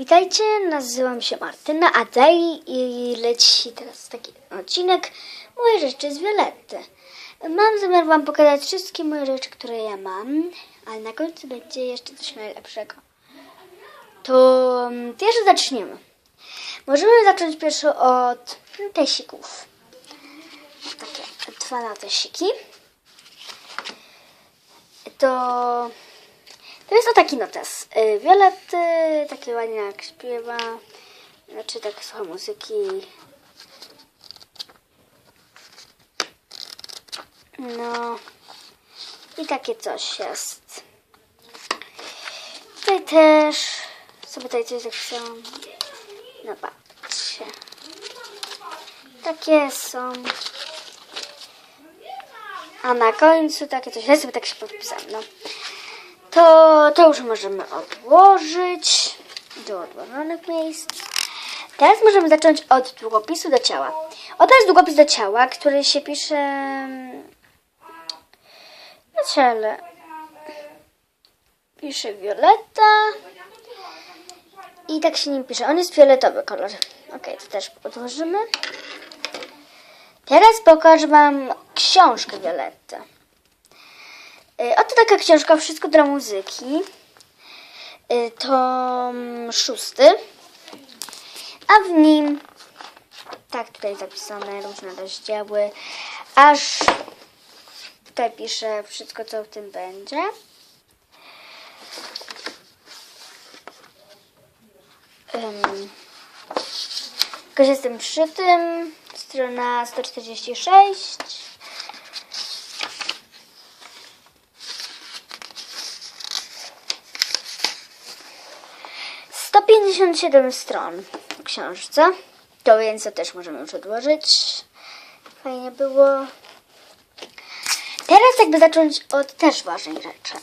Witajcie, nazywam się Martyna, a tutaj i leci teraz taki odcinek Moje rzeczy z Violetty. Mam zamiar Wam pokazać wszystkie moje rzeczy, które ja mam, ale na końcu będzie jeszcze coś najlepszego. To mm, pierwsze zaczniemy. Możemy zacząć pierwsze od tesików. Takie dwa latesiki. To to jest o taki notes. Y, Violetty, takie ładnie jak śpiewa, znaczy tak słucha muzyki. No i takie coś jest. Tutaj też sobie tutaj coś zapisałam. No patrzcie. Takie są. A na końcu takie coś. Ja sobie tak się podpisałam. No. To, to już możemy odłożyć do odłożonych miejsc. Teraz możemy zacząć od długopisu do ciała. Jest długopis do ciała, który się pisze na ciele. Pisze Violeta. I tak się nim pisze. On jest fioletowy kolor. Ok, to też odłożymy. Teraz pokażę Wam książkę Violetty. Y, Oto taka książka Wszystko dla muzyki. Y, Tom szósty. A w nim tak tutaj zapisane różne rozdziały. Aż tutaj pisze wszystko co w tym będzie. Um, jestem przy tym. Strona 146. 157 stron w książce. To więc to też możemy już odłożyć. Fajnie było. Teraz jakby zacząć od też ważnej rzeczy.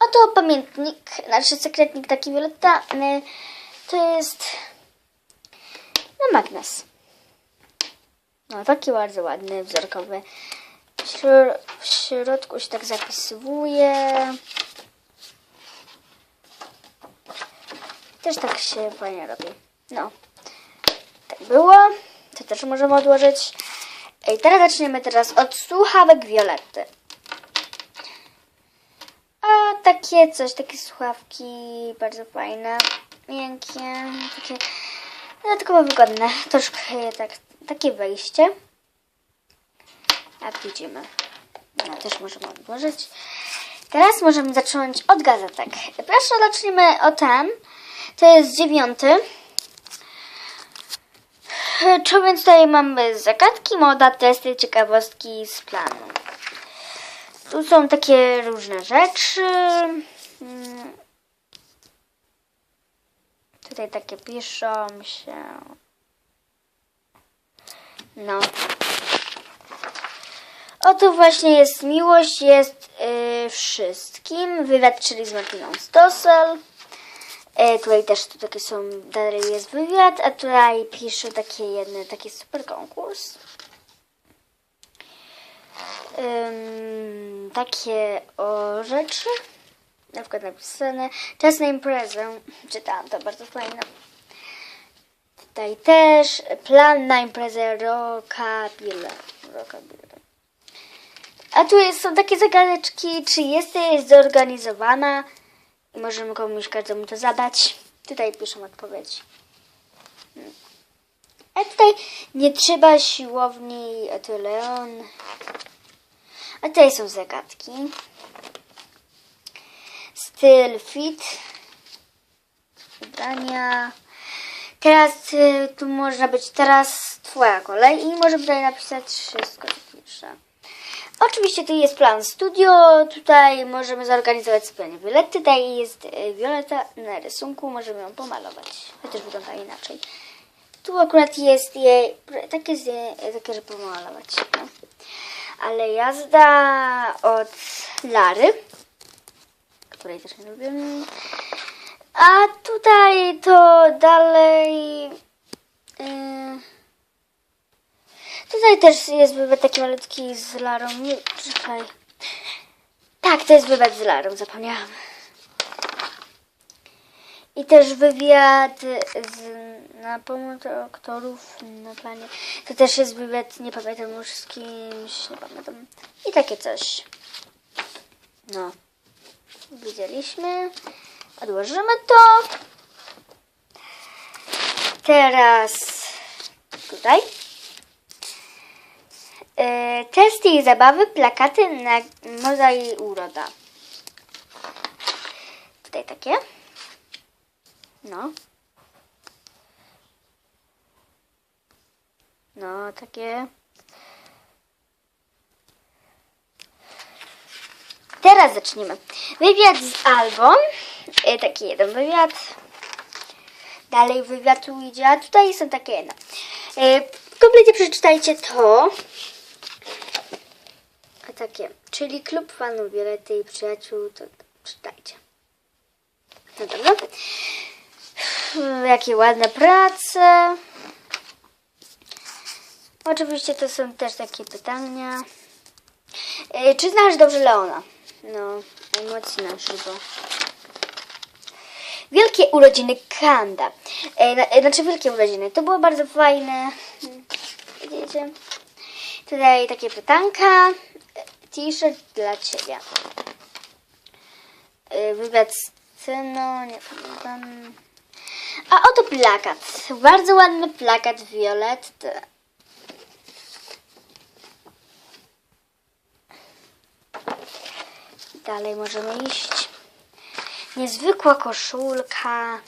Oto pamiętnik, znaczy sekretnik taki Violetta. y, To jest no magnes. No taki bardzo ładny, wzorkowy. W, w środku się tak zapisuje. Też tak się fajnie robi. No. Tak było. To też możemy odłożyć. I teraz zaczniemy teraz od słuchawek Violetty. A takie coś, takie słuchawki bardzo fajne, miękkie, takie dodatkowo wygodne. Troszkę tak, takie wejście. Jak widzimy. No, też możemy odłożyć. Teraz możemy zacząć od gazetek. Proszę, zaczniemy o ten. To jest dziewiąty. Czy więc tutaj mamy zagadki, moda, testy, ciekawostki z planu. Tu są takie różne rzeczy. Mm. Tutaj takie piszą się. No. Oto właśnie jest miłość, jest y, wszystkim. Wywiad, czyli z Martiną Stossel. E, tutaj też tu takie są, dalej jest wywiad, a tutaj piszę takie jedne, taki super konkurs. Takie o rzeczy, na przykład napisane, czas na imprezę, czytałam to, bardzo fajne. Tutaj też plan na imprezę. Rockabile. A tu jest, są takie zagadeczki, czy jesteś zorganizowana i możemy komuś każdemu to zadać. Tutaj piszą odpowiedź. A tutaj nie trzeba siłowni, a to Leon. A tutaj są zagadki. Styl fit. Ubrania. Teraz y, tu można być teraz twoja kolej i możemy tutaj napisać wszystko, co pisze. Oczywiście tu jest plan studio, tutaj możemy zorganizować sypialnię Violetty, tutaj jest e, Violeta na rysunku, możemy ją pomalować, chociaż wygląda inaczej. Tu akurat jest jej, tak jej, takie, że pomalować. No. Ale jazda od Lary, której też nie lubię. A tutaj to dalej... Yy, Tutaj też jest wywiad taki malutki z Larą. Nie, czekaj. Tak, to jest wywiad z Larą, zapomniałam. I też wywiad z, na pomoc aktorów na planie. To też jest wywiad, nie pamiętam już z kimś, nie pamiętam. I takie coś. No. Widzieliśmy. Odłożymy to. Teraz tutaj. Testy i zabawy, plakaty na moda i uroda. Tutaj takie. No. No, takie. Teraz zaczniemy. Wywiad z Albą. E, Taki jeden wywiad. Dalej wywiad tu idzie, a tutaj są takie jedno. E, komplecie przeczytajcie to. Takie, czyli klub fanów Violety i przyjaciół, to czytajcie. No dobra. Jakie ładne prace. Oczywiście to są też takie pytania. E, Czy znasz dobrze Leona? No, emocje na żywo. Wielkie urodziny Kanda. E, e, znaczy wielkie urodziny. To było bardzo fajne. Widzicie? Tutaj takie pytanka. T-shirt dla Ciebie. E, Wywiad z nie pamiętam. A oto plakat. Bardzo ładny plakat Violetty. Dalej możemy iść. Niezwykła koszulka.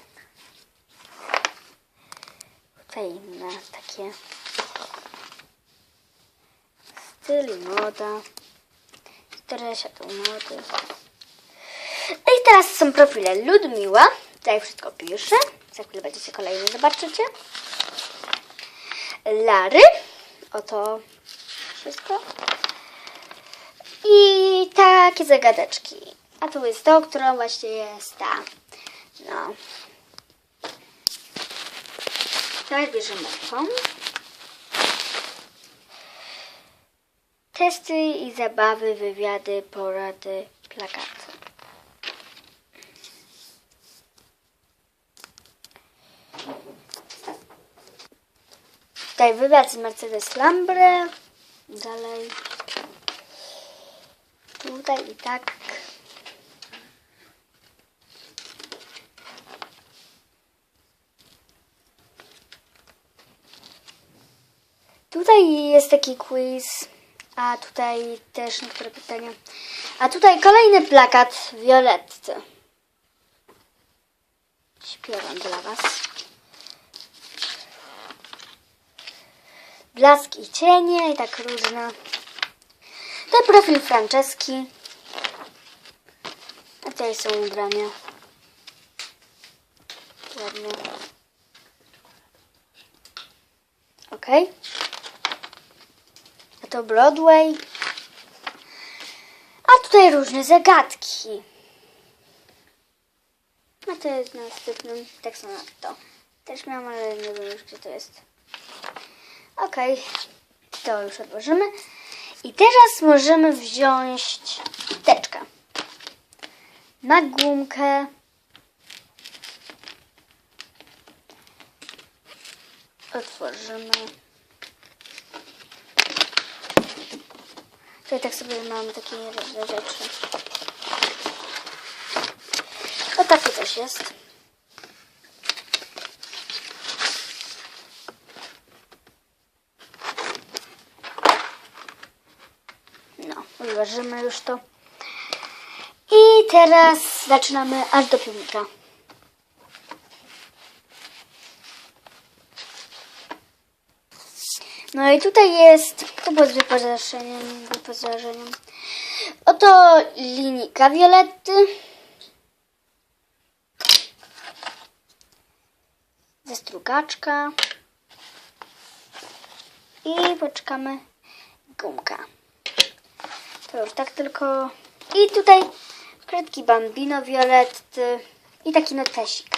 Tutaj inne takie. Styl i moda. Teresia to mody. No i teraz są profile Ludmiła. Tutaj wszystko piszę. Za chwilę będziecie kolejne zobaczycie. Lary. Oto wszystko. I takie zagadeczki. A tu jest to, którą właśnie jest ta. No. Teraz bierzemy tą. Testy i zabawy, wywiady, porady, plakaty. Tutaj wywiad z Mercedes Lambre. Dalej. Tutaj i tak. Tutaj jest taki quiz, a tutaj też niektóre pytania. A tutaj kolejny plakat Violetty. Śpiewam dla Was. Blask i cienie i tak różne. To profil Franceski. A tutaj są ubrania. Ładnie. Ok. A to Broadway. A tutaj różne zagadki. A to jest następnym. Tak samo jak to. Też miałam, ale nie wiem już gdzie to jest. Okej. To już odłożymy. I teraz możemy wziąć teczkę. Na gumkę. Otworzymy. Tutaj tak sobie mamy takie różne rzeczy. O takie coś jest. No, odłożymy już to. I teraz zaczynamy aż do piwnika. No i tutaj jest, było z wyposażeniem, wyposażeniem. Oto linijka Violetty. Zestrugaczka. I poczekamy gumka. To już tak tylko. I tutaj kredki Bambino Violetty i taki notesik.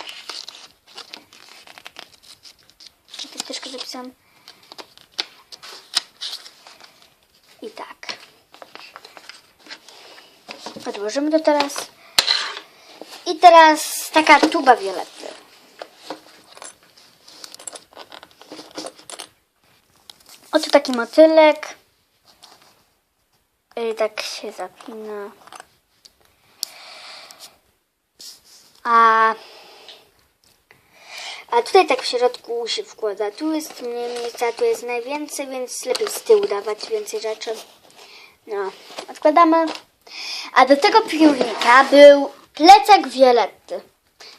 Ja też zapisałam. I tak. Odłożymy to teraz. I teraz taka tuba Violety. Oto taki motylek. I tak się zapina. A, a tutaj tak w środku się wkłada. Tu jest mniej miejsca, tu jest najwięcej, więc lepiej z tyłu dawać więcej rzeczy. No, odkładamy. A do tego piórnika był plecak Violetty.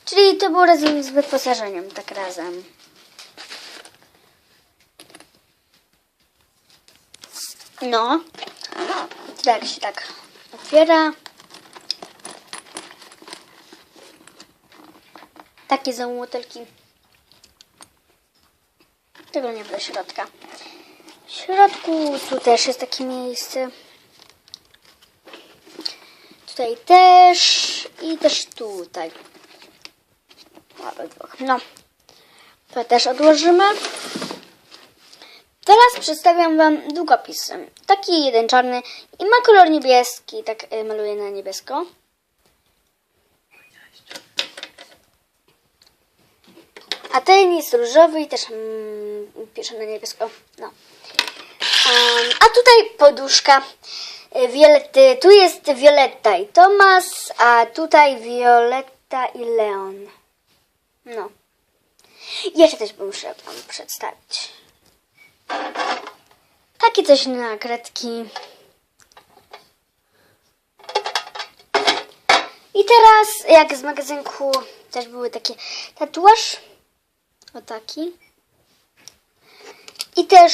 Czyli to było razem z wyposażeniem, tak razem. No. Tak się tak otwiera. Takie są motelki. Tego nie do środka. W środku tu też jest takie miejsce. Tutaj też i też tutaj. No. To też odłożymy. Teraz przedstawiam Wam długopisy. Taki jeden czarny i ma kolor niebieski. Tak y, maluję na niebiesko. A ten jest różowy i też mm, pisze na niebiesko. No. Um, a tutaj poduszka y, Violetty. Tu jest Violetta i Tomas, a tutaj Violetta i Leon. No. Jeszcze coś muszę Wam przedstawić. Takie coś na kredki. I teraz, jak z magazynku też były takie tatuaż. O taki. I też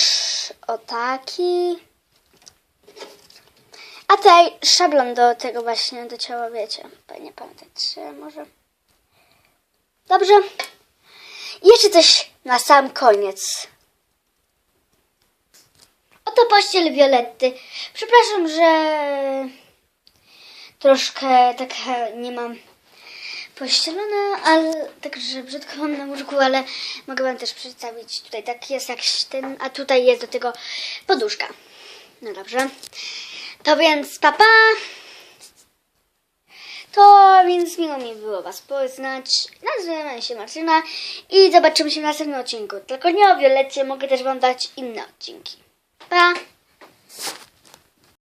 o taki. A tutaj szablon do tego właśnie, do ciała, wiecie. Nie pamiętacie może. Dobrze. Jeszcze coś na sam koniec. Oto pościel Violetty. Przepraszam, że troszkę tak nie mam pościelone, ale także brzydko mam na łóżku, ale mogę wam też przedstawić. Tutaj tak jest jak ten, a tutaj jest do tego poduszka. No dobrze. To więc papa. To więc miło mi było Was poznać. Nazywam się Martyna i zobaczymy się w następnym odcinku. Tylko nie o Violecie, mogę też Wam dać inne odcinki. Pa!